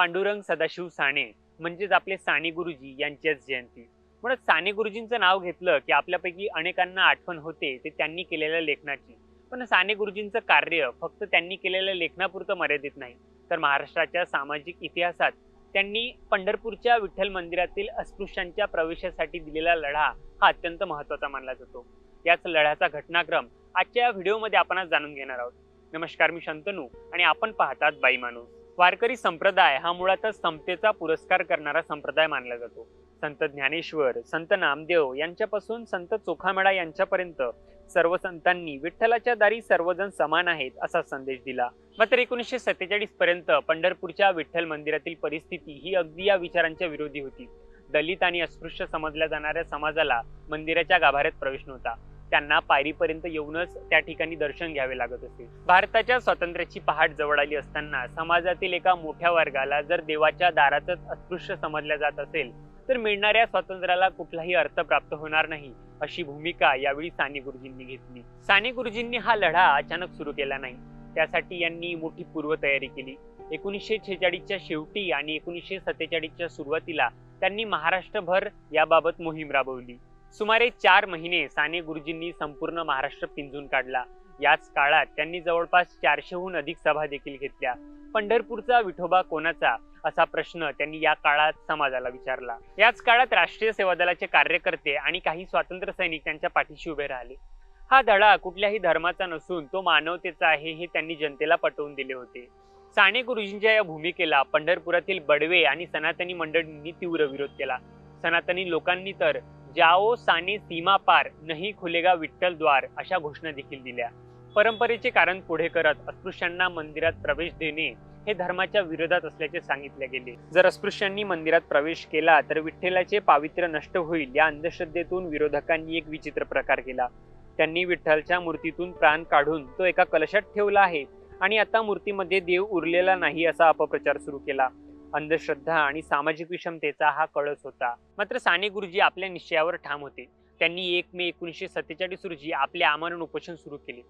पांडुरंग सदाशिव साने म्हणजेच आपले साने गुरुजी यांच्याच जयंती. म्हणून साने गुरुजींचं नाव घेतलं की आपल्यापैकी अनेकांना आठवण होते ते त्यांनी केलेल्या लेखनाची. पण साने गुरुजींचं कार्य फक्त त्यांनी केलेल्या लेखनापुरतं मर्यादित नाही. तर महाराष्ट्राच्या सामाजिक इतिहासात त्यांनी पंढरपूरच्या विठ्ठल मंदिरातील अस्पृश्यांच्या प्रवेशासाठी दिलेला लढा हा अत्यंत महत्त्वाचा मानला जातो. याच लढ्याचा घटनाक्रम आजच्या या व्हिडिओमध्ये आपण जाणून घेणार आहोत. नमस्कार मी शंतनू आणि आपण पाहतात बाई माणूस. वारकरी संप्रदाय हा मुळातच समतेचा पुरस्कार करणारा संप्रदाय मानला जातो. संत ज्ञानेश्वर संत नामदेव यांच्यापासून संत चोखामेळा यांच्यापर्यंत सर्व संतांनी विठ्ठलाच्या दारी सर्वजण समान आहेत असा संदेश दिला. मात्र एकोणीसशे सत्तेचाळीस पर्यंत पंढरपूरच्या विठ्ठल मंदिरातील परिस्थिती ही अगदी या विचारांच्या विरोधी होती. दलित आणि अस्पृश्य समजल्या जाणाऱ्या समाजाला मंदिराच्या गाभाऱ्यात प्रवेश नव्हता. त्यांना पायरीपर्यंत येऊनच त्या ठिकाणी दर्शन घ्यावे लागत असे. भारताच्या स्वातंत्र्याची पहाट जवळ आली असताना समाजातील एका मोठ्या वर्गाला जर देवाच्या दारातच अस्पृश्य समजल्या जात असेल तर मिळणाऱ्या स्वातंत्र्याला कुठलाही अर्थ प्राप्त होणार नाही अशी भूमिका यावेळी साने गुरुजींनी घेतली. साने गुरुजींनी हा लढा अचानक सुरू केला नाही. त्यासाठी यांनी मोठी पूर्वतयारी केली. एकोणीसशे छेचाळीसच्या शेवटी आणि एकोणीसशे सत्तेचाळीसच्या सुरुवातीला त्यांनी महाराष्ट्रभर याबाबत मोहीम राबवली. सुमारे चार महिने साने गुरुजींनी संपूर्ण महाराष्ट्र पिंजून काढला. याच काळात त्यांनी जवळपास चारशेहून अधिक सभा देखील घेतल्या. पंढरपूरचा विठोबा कोणाचा? असा प्रश्न त्यांनी या काळात समाजाला विचारला. याच काळात राष्ट्रीय सेवा दलाचे कार्यकर्ते आणि काही स्वातंत्र्य सैनिक त्यांच्या पाठीशी उभे राहिले. हा धडा कुठल्याही धर्माचा नसून तो मानवतेचा आहे हे त्यांनी जनतेला पटवून दिले होते. साने गुरुजींच्या या भूमिकेला पंढरपुरातील बडवे आणि सनातनी मंडळींनी तीव्र विरोध केला. सनातनी लोकांनी तर जाओ साने सीमा पार नाही खुलेगा विठ्ठल द्वार अशा घोषणा देखील दिल्या. परंपरेचे कारण पुढे करत अस्पृश्यांना मंदिरात प्रवेश देणे हे धर्माच्या विरोधात असल्याचे सांगितले गेले. जर अस्पृश्यांनी मंदिरात प्रवेश केला तर विठ्ठलाचे पावित्र्य नष्ट होईल या अंधश्रद्धेतून विरोधकांनी एक विचित्र प्रकार केला. त्यांनी विठ्ठलच्या मूर्तीतून प्राण काढून तो एका कलशात ठेवला आहे आणि आता मूर्तीमध्ये देव उरलेला नाही असा अपप्रचार सुरू केला. अंधश्रद्धा आणि सामाजिक विषमतेचा हा कळस होता. मात्र साने गुरुजी आपल्या निश्चयावर ठाम होते. त्यांनी एक मे एकोणीसशे सत्तेचाळीस रोजी आपले आमरण उपोषण सुरू केले.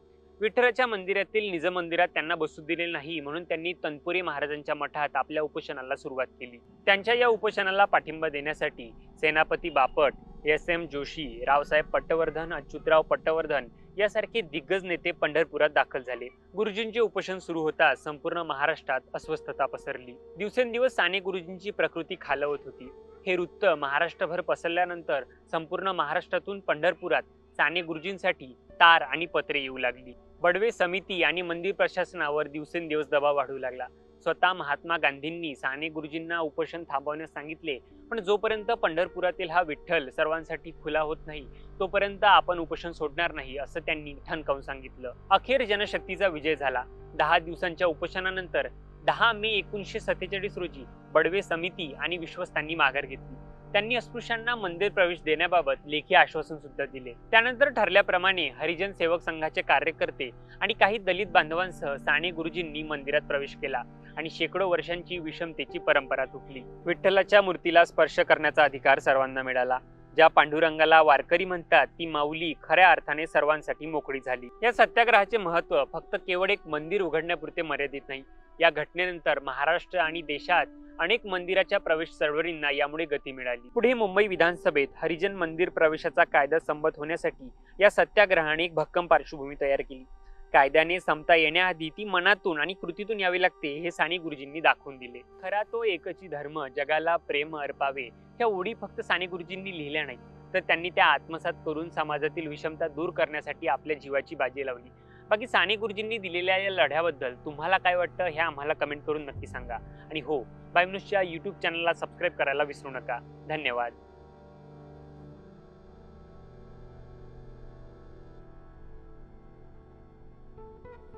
विठ्ठलाच्या मंदिरातील निज मंदिरात त्यांना बसू दिले नाही म्हणून त्यांनी तनपुरी महाराजांच्या मठात आपल्या उपोषणाला सुरुवात केली. त्यांच्या या उपोषणाला पाठिंबा देण्यासाठी सेनापती बापट एस एम जोशी रावसाहेब पट्टवर्धन अच्युतराव पट्टवर्धन यासारखे दिग्गज नेते पंढरपुरात दाखल झाले. गुरुजींचे उपोषण सुरू होता संपूर्ण महाराष्ट्रात अस्वस्थता पसरली. दिवसेंदिवस साने गुरुजींची प्रकृती खालवत होती. हे वृत्त महाराष्ट्रभर पसरल्यानंतर संपूर्ण महाराष्ट्रातून पंढरपुरात साने गुरुजींसाठी तार आणि पत्रे येऊ लागली. बडवे समिती आणि मंदिर प्रशासनावर दिवसेंदिवस दबाव वाढू लागला. स्वतः महात्मा गांधींनी साने गुरुजींना उपोषण थांबवण्यास सांगितले. पण जोपर्यंत पंढरपुरातील हा विठ्ठल सर्वांसाठी खुला होत नाही तोपर्यंत आपण उपोषण सोडणार नाही असं त्यांनी ठणकावून सांगितलं. अखेर जनशक्तीचा विजय झाला. दहा दिवसांच्या उपोषणानंतर दहा मे एकोणीसशे सत्तेचाळीस रोजी बडवे समिती आणि विश्वस्तांनी माघार घेतली. त्यांनी अस्पृश्यांना मंदिर प्रवेश देण्याबाबत लेखी आश्वासन सुद्धा दिले. त्यानंतर ठरल्याप्रमाणे हरिजन सेवक संघाचे कार्यकर्ते आणि काही दलित बांधवांसह साने गुरुजींनी मंदिरात प्रवेश केला आणि शेकडो वर्षांची विषमतेची परंपरा तुटली. विठ्ठलाच्या मूर्तीला स्पर्श करण्याचा अधिकार सर्वांना मिळाला. ज्या पांडुरंगाला वारकरी म्हणतात ती माऊली खऱ्या अर्थाने सर्वांसाठी मोकळी झाली. या सत्याग्रहाचे महत्त्व फक्त केवळ एक मंदिर उघडण्यापुरते मर्यादित नाही. या घटनेनंतर महाराष्ट्र आणि देशात अनेक मंदिराच्या प्रवेश चळवळींना यामुळे गती मिळाली. पुढे मुंबई विधानसभेत हरिजन मंदिर प्रवेशाचा कायदा संमत होण्यासाठी या सत्याग्रहाने एक भक्कम पार्श्वभूमी तयार केली. कायद्याने समता येण्याआधी ती मनातून आणि कृतीतून यावी लागते हे साने गुरुजींनी दाखवून दिले. खरा तो एकची धर्म जगाला प्रेम अर्पावे ह्या ओढी फक्त साने गुरुजींनी लिहिल्या नाही तर त्यांनी त्या आत्मसात करून समाजातील विषमता दूर करण्यासाठी आपल्या जीवाची बाजी लावली. बाकी साने गुरुजींनी दिलेल्या या लढ्याबद्दल तुम्हाला काय वाटतं हे आम्हाला कमेंट करून नक्की सांगा. आणि हो बायमनुसच्या यूट्यूब चॅनलला सबस्क्राईब करायला विसरू नका. धन्यवाद.